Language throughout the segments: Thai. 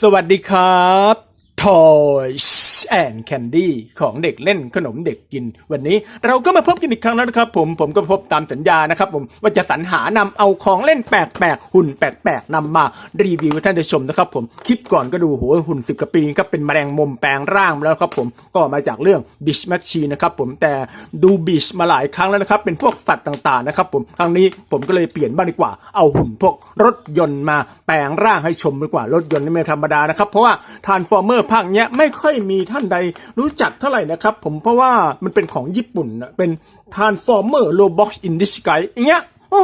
สวัสดีครับ Toys and Candy ของเด็กเล่นขนมเด็กกิน วันนี้เราก็มาพบกันอีกครั้งแล้วนะครับ ผมผมก็พบตามสัญญานะครับ ผมว่าจะสรรหานำเอาของเล่นแปลกๆหุ่นแปลกๆนำมารีวิวให้ท่านได้ชมนะครับ ผมคลิปก่อนก็ดูโหหุ่นสิบกว่าปีครับเป็นแมลงมุมแปลงร่างแล้วครับผมก็มาจากเรื่อง Beach Machine นะครับผมแต่ดู Beach มาหลายครั้งแล้วนะครับ เป็นพวกสัตว์ต่างๆนะครับ ผมครั้งนี้ผมก็เลยเปลี่ยนบ้างดีกว่าเอาหุ่นพวกรถยนต์มาแปลงร่างให้ชมดีกว่า รถยนต์นี่ไม่ธรรมดานะครับเพราะว่า Transformer ภาคเนี้ยไม่ค่อยมีท่านใดรู้จักเท่าไหร่นะครับผมเพราะว่ามันเป็นของญี่ปุ่นนะเป็น Transformer Robot in Disguise อย่างเงี้ย โอ้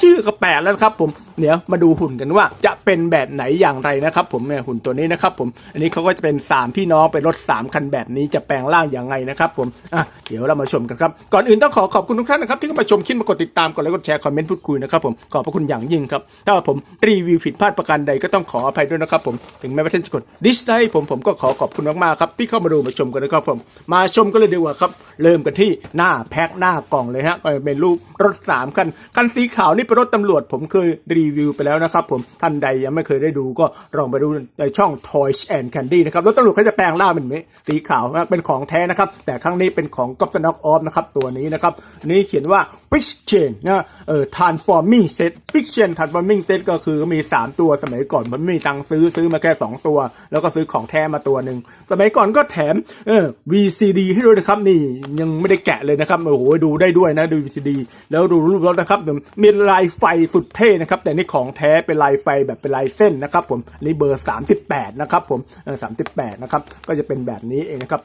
ชื่อก็แปลกแล้วครับผมเดี๋ยวมาดูหุ่นกันว่าจะเป็นแบบไหนอย่างไรนะครับผมเนี่ยหุ่นตัวนี้นะครับผมอันนี้เขาก็จะเป็นสามพี่น้องเป็นรถสามคันแบบนี้จะแปลงร่างอย่างไงนะครับผมอะเดี๋ยวเรามาชมกันครับก่อนอื่นต้องขอขอบคุณทุกท่านนะครับที่เข้ามาชมคลิปมากดติดตามกดไลค์กดแชร์คอมเมนต์พูดคุยนะครับผมขอบพระคุณอย่างยิ่งครับถ้าผมรีวิวผิดพลาดประการใดก็ต้องขออภัยด้วยนะครับผมถึงแม้ว่าท่านจะกดดิสไลค์ผมผมก็ขอขอบคุณมากๆครับที่เข้ามาดูมาชมกันนะครับผมมาชมกันเลยดีกว่าครับเริ่มกันที่หน้าแพ็คหน้ากล่องเลยฮะก็เป็นรูปรถสามคันคันสีขาวนี่เป็นรถตำรวจ ผมเคยรีวิวไปแล้วนะครับผมท่านใดยังไม่เคยได้ดูก็ลองไปดูในช่อง Toys and Candy นะครับรถตำรวจเขาจะแปลงร่างเป็นนี้สีขาวนะเป็นของแท้นะครับ แต่ครั้งนี้เป็นของ g o p t o n o k Off นะครับตัวนี้นะครับอันนี้เขียนว่า Fish Chain นะเอ่อ Transforming Set Fix Chain Transforming Set ก็คือมี 3 ตัวสมัยก่อนมันไม่มีตังซื้อซื้อมาแค่ 2 ตัว แล้วก็ซื้อของแท้มาตัวหนึ่งสมัยก่อนก็แถมเออ VCD ให้ด้วยนะครับนี่ยังไม่ได้แกะเลยนะครับโอ้โหดูได้ด้วยนะดู VCD แล้วดูรูปรถนะครับเดี๋ยวมีลายไฟสุดเท่นะครับ แต่นี่ของแท้เป็นลายไฟแบบเป็นลายเส้นนะครับ ผมนี่เบอร์ 38 นะครับ ผมเออ38นะครับก็จะเป็นแบบนี้เองนะครับ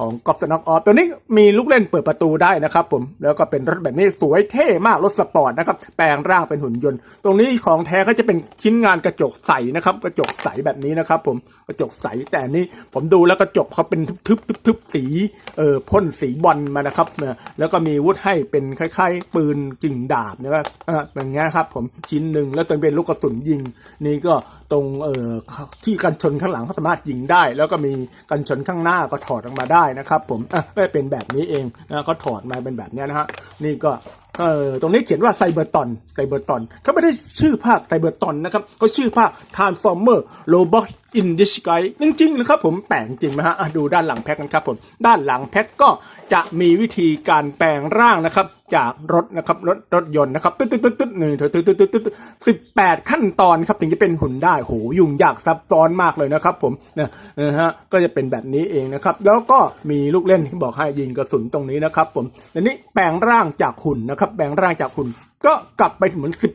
ของกอล์ฟสน็อกออฟตัวนี้มีลูกเล่นเปิดประตูได้นะครับผมแล้วก็เป็นรถแบบนี้สวยเท่มากรถสปอร์ตนะครับแปลงร่างเป็นหุ่นยนต์ ตรงนี้ของแท้ก็จะเป็นชิ้นงานกระจกใสนะครับ กระจกใสแบบนี้นะครับผมกระจกใสแต่นี้ผมดูแล้วกระจกเขาเป็นทึบๆทึบๆสีเอ่อพ่นสีบอลมานะครับเนี่ยแล้วก็มีวุธให้เป็นคล้ายๆ ปืนกิ่งดาบนะครับอ่าอย่างเงี้ยครับผมชิ้นหนึ่งแล้วตัวเป็นลูกกระสุนยิง นี่ก็ตรงเอ่อที่กันชนข้างหลังเขาสามารถยิงได้ แล้วก็มีกันชนข้างหน้าก็ถอดออกมาได้นะครับผมอะเป็นแบบนี้เองนะเขาถอดมาเป็นแบบนี้นะฮะนี่ก็เออตรงนี้เขียนว่าไซเบอร์ตอนไซเบอร์ตอนเขาไม่ได้ชื่อภาคไซเบอร์ตอนนะครับเขาชื่อภาค Transformer Robot in Disguise จริงๆนะครับผมแปลงจริงไหมฮะอะดูด้านหลังแพ็คกันครับผม ด้านหลังแพ็คก็ จะมีวิธีการแปลงร่างนะครับ จากรถนะครับรถรถยนต์นะครับตึ๊ดตึ๊ดตึ๊ดตึ๊ดหนึ่งตึ๊ดตึ๊ดตึ๊ดตึ๊ดตึ๊ดสิบแปดขั้นตอนครับถึงจะเป็นหุ่นได้โหยุ่งยากซับซ้อนมากเลยนะครับ ผมนะนะฮะก็จะเป็นแบบนี้เองนะครับ แล้วก็มีลูกเล่นที่บอกให้ยิงกระสุนตรงนี้นะครับ ผมอันนี้แปลงร่างจากหุ่นนะครับ แปลงร่างจากหุ่น ก็กลับไปเหมือนสิบ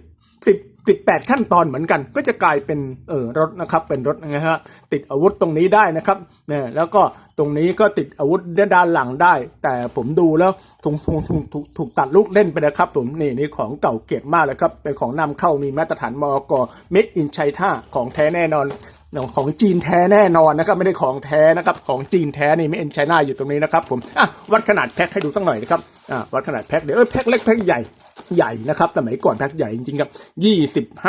สิบ สิบแปดขั้นตอนเหมือนกัน ก็จะกลายเป็นเออรถนะครับเป็นรถนะฮะติดอาวุธตรงนี้ได้นะครับเนี่ยแล้วก็ตรงนี้ก็ติดอาวุธด้านหลังได้ แต่ผมดูแล้วถูกถูกถูกถูกถูกตัดลูกเล่นไปนะครับผมนี่นี่ของเก่าเก็บมากเลยครับเป็นของนำเข้ามีมาตรฐานมอกเมดอินไชท่าของแท้แน่นอนของจีนแท้แน่นอนนะครับไม่ได้ของแท้นะครับของจีนแท้นี่ไม่เอ็นไชน่าอยู่ตรงนี้นะครับผมอะวัดขนาดแพ็คให้ดูสักหน่อยนะครับอะวัดขนาดแพ็คเดี๋ยวเออแพ็คเล็กแพ็คใหญ่ ใหญ่นะครับ สมัยก่อนแพ็คใหญ่จริงๆครับ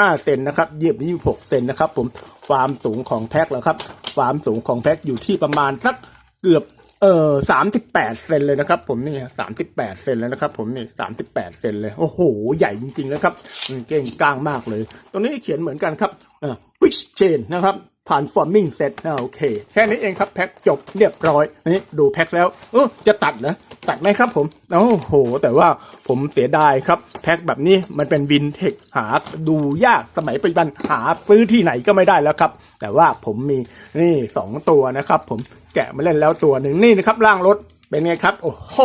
25 เซนนะครับเยียบ26 เซนนะครับ ผมความสูงของแพ็คแล้วครับความสูงของแพ็คอยู่ที่ประมาณสักเกือบเออสามสิบแปดเซนเลยนะครับ ผมนี่สามสิบแปดเซนเลยนะครับ ผมนี่สามสิบแปดเซนเลย โอ้โห ใหญ่จริงๆนะครับเก่งกลางมากเลย ตรงนี้เขียนเหมือนกันครับเออ Witch Chain นะครับ Transforming Set นะโอเค แค่นี้เองครับแพ็คจบเรียบร้อยนี่ดูแพ็คแล้วเออจะตัดเหรอตัดไหมครับผมโอ้โห แต่ว่าผมเสียดายครับ แพ็คแบบนี้มันเป็นวินเทคหาดูยากสมัยปัจจุบันหาซื้อที่ไหนก็ไม่ได้แล้วครับ แต่ว่าผมมีนี่สองตัวนะครับ ผมแกะมาเล่นแล้วตัวหนึ่งนี่นะครับร่างรถเป็นไงครับ โอ้โห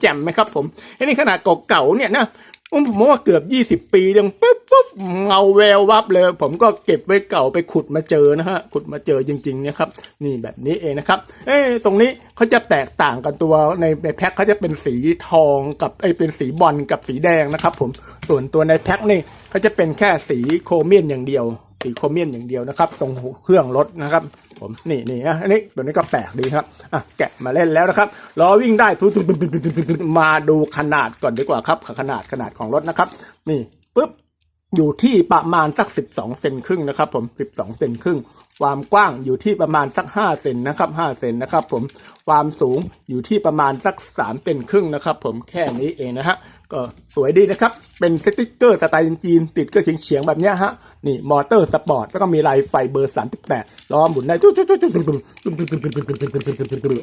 แจ่มไหมครับผมไอ้นี่ขนาดเก่าๆเนี่ยนะ ผมว่าเกือบยี่สิบปียังปุ๊บปุ๊บเงาแวววับเลย ผมก็เก็บไว้เก่าไปขุดมาเจอนะฮะขุดมาเจอจริงๆนะครับ นี่แบบนี้เองนะครับ เอ้ตรงนี้เขาจะแตกต่างกันตัวในในแพ็คเขาจะเป็นสีทองกับไอเป็นสีบอลกับสีแดงนะครับ ผมส่วนตัวในแพ็คนี่เขาจะเป็นแค่สีโครเมียนอย่างเดียว สีโครเมียนอย่างเดียวนะครับ ตรงเครื่องรถนะครับ ผมนี่นี่นะอันนี้ตัวนี้ก็แปลกดีครับอะแกะมาเล่นแล้วนะครับล้อวิ่งได้ทุบมาดูขนาดก่อนดีกว่าครับ ขนาดขนาดของรถนะครับ นี่ปุ๊บอยู่ที่ประมาณสักสิบสองเซนครึ่งนะครับผมสิบสองเซนครึ่ง ความกว้างอยู่ที่ประมาณสักห้าเซนนะครับห้าเซนนะครับผม ความสูงอยู่ที่ประมาณสักสามเซนครึ่งนะครับผม แค่นี้เองนะฮะ ก็สวยดีนะครับ เป็นสติกเกอร์สไตล์จีนติดเกอร์เฉียงๆแบบนี้ฮะ นี่มอเตอร์สปอร์ต แล้วก็มีลายไฟเบอร์สามสิแปดล้อหมุนได้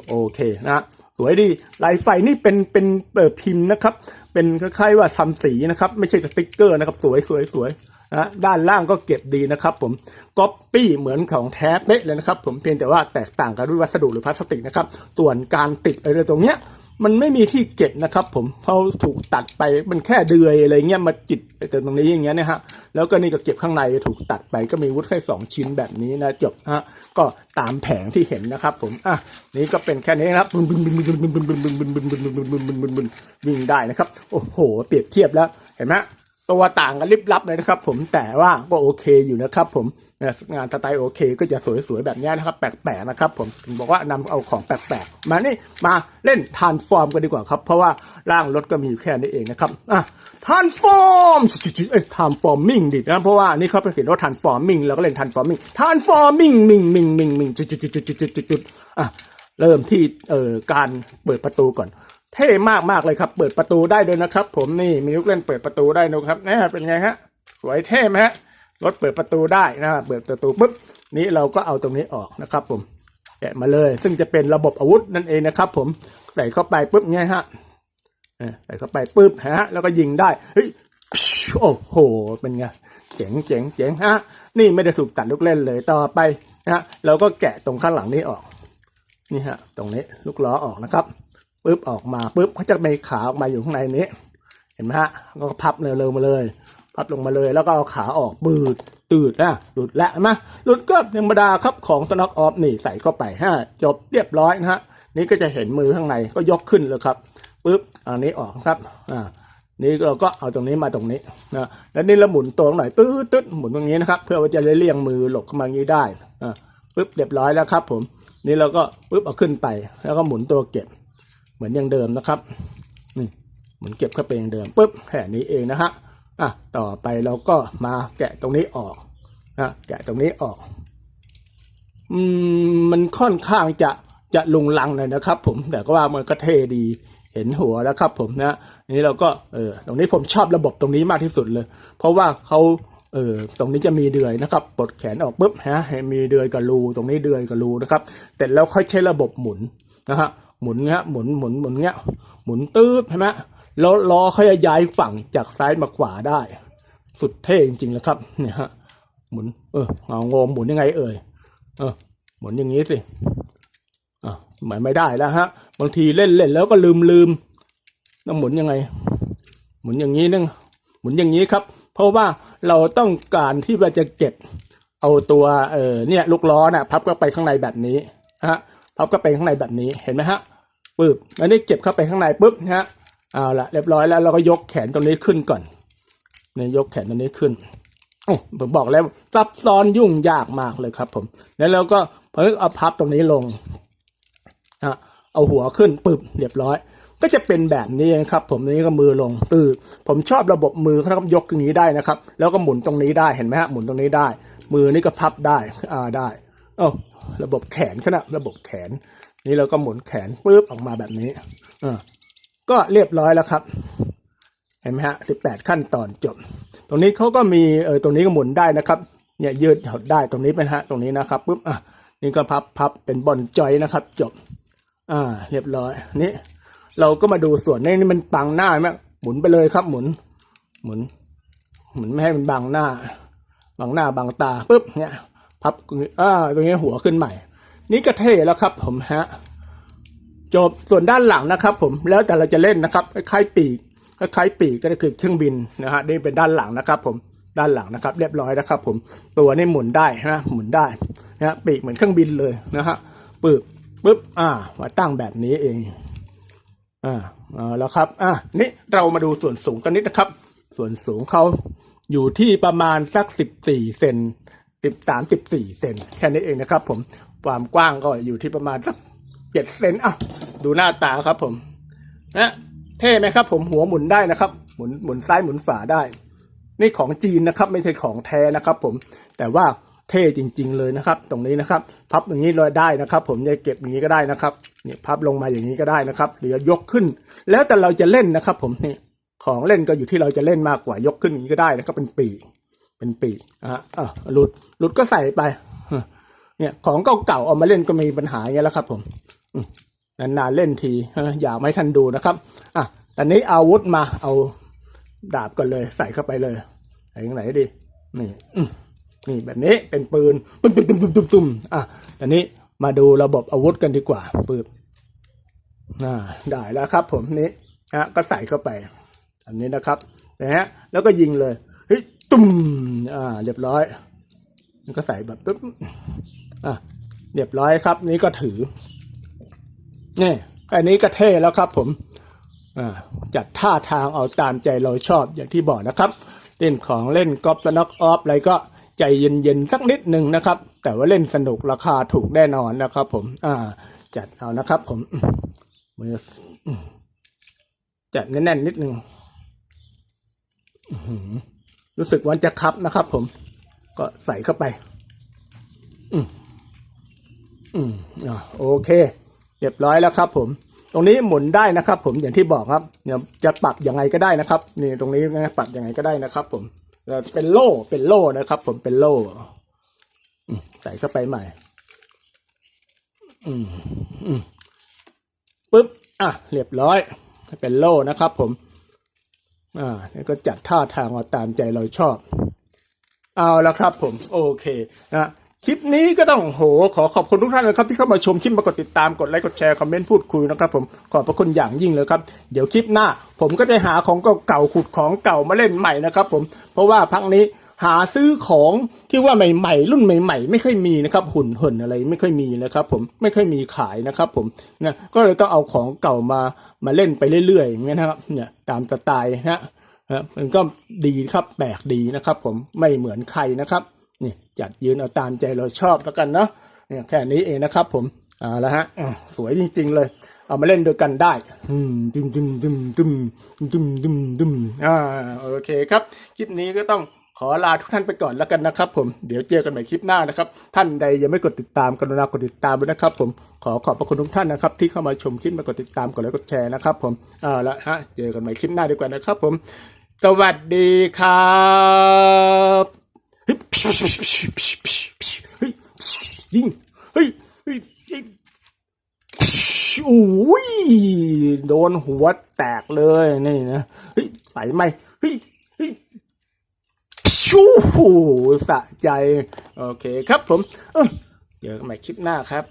โอเคนะสวยดีลายไฟนี่เป็นเป็นเปิดพิมพ์นะครับ เป็นคล้ายๆว่าทำสีนะครับ ไม่ใช่สติกเกอร์นะครับ สวยสวยสวยนะด้านล่างก็เก็บดีนะครับผมก๊อปปี้เหมือนของแท้เป๊ะเลยนะครับ ผมเพียงแต่ว่าแตกต่างกันด้วยวัสดุหรือพลาสติกนะครับ ส่วนการติดอะไรตรงเนี้ย มันไม่มีที่เก็บนะครับผมเพราะถูกตัดไปมันแค่เดือยอะไรเงี้ยมาจิตแต่ตรงนี้อย่างเงี้ยนะฮะแล้วก็นี่ก็เก็บข้างในถูกตัดไปก็มีวุฒิแค่สองชิ้นแบบนี้นะจบฮะก็ตามแผงที่เห็นนะครับผมอะนี่ก็เป็นแค่นี้นะครับวิ่งได้นะครับ โอ้โห เปรียบเทียบแล้วเห็นไหม ตัวต่างกันลิบลับเลยนะครับ ผมแต่ว่าก็โอเคอยู่นะครับผมงานสไตล์โอเค ก็จะสวยๆแบบนี้นะครับแปลกๆนะครับ ผมผมบอกว่านำเอาของแปลกๆมานี่มาเล่นทานฟอร์มกันดีกว่าครับ เพราะว่าร่างรถก็มีอยู่แค่นี้เองนะครับอะทานฟอร์มเอ้ยทานฟอร์มมิ่งดินะเพราะว่านี่เขาเขียนว่าทานฟอร์มมิ่งเราก็เล่นทานฟอร์มมิ่งทานฟอร์มมิ่งมิงมิงมิงมิงจุดจุดจุดจุดจุดจุดจุดอะเริ่มที่เอ่อการเปิดประตูก่อน เท่มากมากเลยครับ เปิดประตูได้ด้วยนะครับ ผมนี่มีลูกเล่นเปิดประตูได้นะครับนะเป็นไงฮะสวยเท่ไหมฮะรถเปิดประตูได้นะเปิดประตูปุ๊บนี้เราก็เอาตรงนี้ออกนะครับ ผมแกะมาเลย ซึ่งจะเป็นระบบอาวุธนั่นเองนะครับ ผมใส่เข้าไปปุ๊บเงี้ยฮะใส่เข้าไปปุ๊บฮะ แล้วก็ยิงได้เฮ้ยโอ้โหเป็นไงเจ๋งเจ๋งเจ๋งฮะนี่ไม่ได้ถูกตัดลูกเล่นเลยต่อไปนะฮะเราก็แกะตรงข้างหลังนี้ออก นี่ฮะ ตรงนี้ลูกล้อออกนะครับ ปุ๊บออกมาปุ๊บเขาจะมีขาออกมาอยู่ข้างในนี้ เห็นไหมฮะก็พับเร็วๆมาเลยพับลงมาเลยแล้วก็เอาขาออกบืดตืดนะหลุดแล้วนไหลุดก็ธรรมดาครับของสน็อกออฟนี่ใส่เข้าไปฮะจบเรียบร้อยนะฮะนี่ก็จะเห็นมือข้างในก็ยกขึ้นเลยครับปุ๊บอันนี้ออกครับอ่านี่เราก็เอาตรงนี้มาตรงนี้นะแล้วนี่เราหมุนตัวหน่อยตื้อตึ๊ดหมุนตรงนี้นะครับ เพื่อว่าจะได้เลี่ยงมือหลบเข้ามางี้ได้อ่าปุ๊บเรียบร้อยแล้วครับ ผม นี่เราก็ปุ๊บเอาขึ้นไป แล้วก็หมุนตัวเก็บ เหมือนอย่างเดิมนะครับนี่เหมุนเก็บเข้าไปอย่างเดิมปุ๊บแค่นี้เองนะฮะอะต่อไปเราก็มาแกะตรงนี้ออกนะแกะตรงนี้ออกอืมมันค่อนข้างจะจะลุงลังหน่อยนะครับ ผมแต่ก็ว่ามันก็เท่ดีเห็นหัวแล้วครับ ผมนะนี่เราก็เออตรงนี้ผมชอบระบบตรงนี้มากที่สุดเลย เพราะว่าเขาเออตรงนี้จะมีเดือยนะครับปลดแขนออกปุ๊บฮะมีเดือยกับรูตรงนี้เดือยกับรูนะครับแต่แล้วค่อยใช้ระบบหมุนนะฮะ หมุนเงี้ยหมุนหมุนหมุนเงี้ยหมุนตืดใช่ไหมแล้วล้อเขาจะย้ายฝั่งจากซ้ายมาขวาได้ สุดเท่จริงๆเลยครับเนี่ยฮะหมุนเออเอางงหมุนยังไงเอ่ยเออหมุนอย่างนี้สิอะหมายไม่ได้แล้วฮะ บางทีเล่นเล่นแล้วก็ลืมลืมต้องหมุนยังไง หมุนอย่างนี้นึงหมุนอย่างนี้ครับ เพราะว่าเราต้องการที่เราจะเก็บเอาตัวเออเนี่ยลูกล้อน่ะพับเข้าไปข้างในแบบนี้ฮะ พับเข้าไปข้างในแบบนี้เห็นไหมฮะปึ๊บอันนี้เก็บเข้าไปข้างในปุ๊บนะฮะเอาละเรียบร้อยแล้วเราก็ยกแขนตรงนี้ขึ้นก่อนเนี่ยยกแขนตรงนี้ขึ้นโอ้ผมบอกแล้วซับซ้อนยุ่งยากมากเลยครับ ผมแล้วเราก็เพิ่งเอาพับตรงนี้ลงฮะเอาหัวขึ้นปึ๊บเรียบร้อย ก็จะเป็นแบบนี้นะครับ ผมนี่ก็มือลงตือผมชอบระบบมือครับยกตรงนี้ได้นะครับ แล้วก็หมุนตรงนี้ได้เห็นไหมฮะหมุนตรงนี้ได้ มือนี่ก็พับได้อ่าได้เอ้ ระบบแขนขนาดระบบแขน นี่เราก็หมุนแขนปุ๊บออกมาแบบนี้อ่าก็เรียบร้อยแล้วครับ เห็นไหมฮะสิบแปดขั้นตอนจบ ตรงนี้เขาก็มีเออตรงนี้ก็หมุนได้นะครับ เนี่ยยืดหดได้ตรงนี้เป็นฮะ ตรงนี้นะครับปุ๊บอะนี่ก็พับพับเป็นบอลจอยนะครับ จบ อ่า เรียบร้อยนี่เราก็มาดูส่วนนี้นี่มันบังหน้าไหมหมุนไปเลยครับ หมุน หมุน หมุนไม่ให้มันบังหน้าบังหน้าบังตาปุ๊บเนี่ย พับอ่าตรงนี้หัวขึ้นใหม่ นี่ก็เท่แล้วครับ ผมฮะจบส่วนด้านหลังนะครับ ผมแล้วแต่เราจะเล่นนะครับคล้ายปีกคล้ายปีกก็คือเครื่องบินนะฮะนี่เป็นด้านหลังนะครับ ผมด้านหลังนะครับ เรียบร้อยนะครับ ผมตัวนี่หมุนได้นะหมุนได้นะฮะปีกเหมือนเครื่องบินเลยนะฮะปึ๊บปึ๊บอ่ามาตั้งแบบนี้เองอ่าเอาแล้วครับอะนี่เรามาดูส่วนสูงกันนิดนะครับ ส่วนสูงเขาอยู่ที่ประมาณสักสิบสี่เซน สิบสามสิบสี่เซนแค่นี้เองนะครับ ผมความกว้างก็อยู่ที่ประมาณสักเจ็ดเซนอะดูหน้าตาครับผมนะเท่ไหมครับผมหัวหมุนได้นะครับ หมุนหมุนซ้ายหมุนฝาได้ นี่ของจีนนะครับ ไม่ใช่ของแท้นะครับ ผมแต่ว่าเท่จริง ๆ เลยนะครับ ตรงนี้นะครับ พับอย่างนี้เลยได้นะครับ ผมจะเก็บอย่างนี้ก็ได้นะครับเนี่ยพับลงมาอย่างนี้ก็ได้นะครับ หรือยกขึ้น แล้วแต่เราจะเล่นนะครับ ผมนี่ของเล่นก็อยู่ที่เราจะเล่นมากกว่ายกขึ้นอย่างนี้ก็ได้นะครับเป็นปี เป็นปีกนะฮะอะหลุดหลุดก็ใส่ไปเนี่ยของเก่าๆเอามาเล่นก็มีปัญหาอย่างนี้ยแล้วครับ ผมนานๆเล่นทีอออยากให้ท่านดูนะครับอะตอนนี้อาวุธมาเอาดาบก่อนเลย ใส่เข้าไปเลยใส่ตรงไหนดีนี่นี่แบบนี้เป็นปืนตุ้มตุ้มตุ้มตุ้มตุ้มตุ้มอะตอนนี้มาดูระบบอาวุธกันดีกว่าปืนอ่าได้แล้วครับ ผมนี่ฮะก็ใส่เข้าไปอันนี้นะครับนะฮะแล้วก็ยิงเลย ตุ้มอ่า เรียบร้อยมันก็ใส่แบบปุ๊บอะเรียบร้อยครับ นี่ก็ถือนี่อันนี้ก็เท่แล้วครับ ผมอ่าจัดท่าทางเอาตามใจเราชอบอย่างที่บอกนะครับ เล่นของเล่นกอล์ฟและน็อกออฟอะไรก็ใจเย็นๆสักนิดหนึ่งนะครับ แต่ว่าเล่นสนุกราคาถูกแน่นอนนะครับ ผม อ่า จัดเอานะครับ ผมมือจัดแน่นๆนิดหนึ่ง รู้สึกว่าจะคับนะครับผม ก็ใส่เข้าไปอืมอ่าโอเค เรียบร้อยแล้วครับ ผม ตรงนี้หมุนได้นะครับ ผมอย่างที่บอกครับเนี่ยจะปรับยังไงก็ได้นะครับ นี่ตรงนี้นะปรับยังไงก็ได้นะครับ ผมเป็นโล่เป็นโล่นะครับ ผมเป็นโล่ใส่เข้าไปใหม่ อืมอืมปึ๊บอะเรียบร้อยเป็นโล่นะครับ ผม อ่านี่ก็จัดท่าทางเอาตามใจเราชอบ เอาละครับผมโอเคนะคลิปนี้ก็ต้องโหขอขอบคุณทุกท่านนะครับที่เข้ามาชมคลิปมากดติดตามกดไลค์กดแชร์คอมเมนต์พูดคุยนะครับผมขอบพระคุณอย่างยิ่งเลยครับ เดี๋ยวคลิปหน้า ผมก็จะหาของเก่าๆขุดของเก่ามาเล่นใหม่นะครับผมเพราะว่าพักนี้ หาซื้อของที่ว่าใหม่ ๆ รุ่นใหม่ ๆ ไม่ค่อยมีนะครับหุ่นเหินอะไรไม่ค่อยมีนะครับผมไม่ค่อยมีขายนะครับผมนะก็เลยต้องเอาของเก่ามามาเล่นไปเรื่อยๆอย่างเงี้ยนะครับเนี่ยตามสไตล์นะครับมันก็ดีครับแปลกดีนะครับ ผมไม่เหมือนใครนะครับนี่จัดยืนเอาตามใจเราชอบแล้วกันเนาะเนี่ยแค่นี้เองนะครับผมเอาละฮะสวยจริง ๆ เลย เอามาเล่นด้วยกันได้ดึมดึมดึมดึมดึมดึมดึมอ่าโอเคครับ คลิปนี้ก็ต้อง ขอลาทุกท่านไปก่อนแล้วกันนะครับผม เดี๋ยวเจอกันใหม่คลิปหน้านะครับ ท่านใดยังไม่กดติดตามกรุณากดติดตามด้วยนะครับ ผมขอขอบพระคุณทุกท่านนะครับ ที่เข้ามาชมคลิปมากดติดตามกดไลค์กดแชร์นะครับผมเอาละฮะเจอกันใหม่คลิปหน้าดีกว่านะครับ ผม สวัสดีครับเฮ้ยเฮ้ยยิงเฮ้ยเฮ้ยเฮ้ยโอ้ยโดนหัวแตกเลยนี่นะเฮ้ยไปไหมเฮ้ยเฮ้ย ชู้สะใจ โอเคครับผมเอ้อเจอกันใหม่คลิปหน้าครับ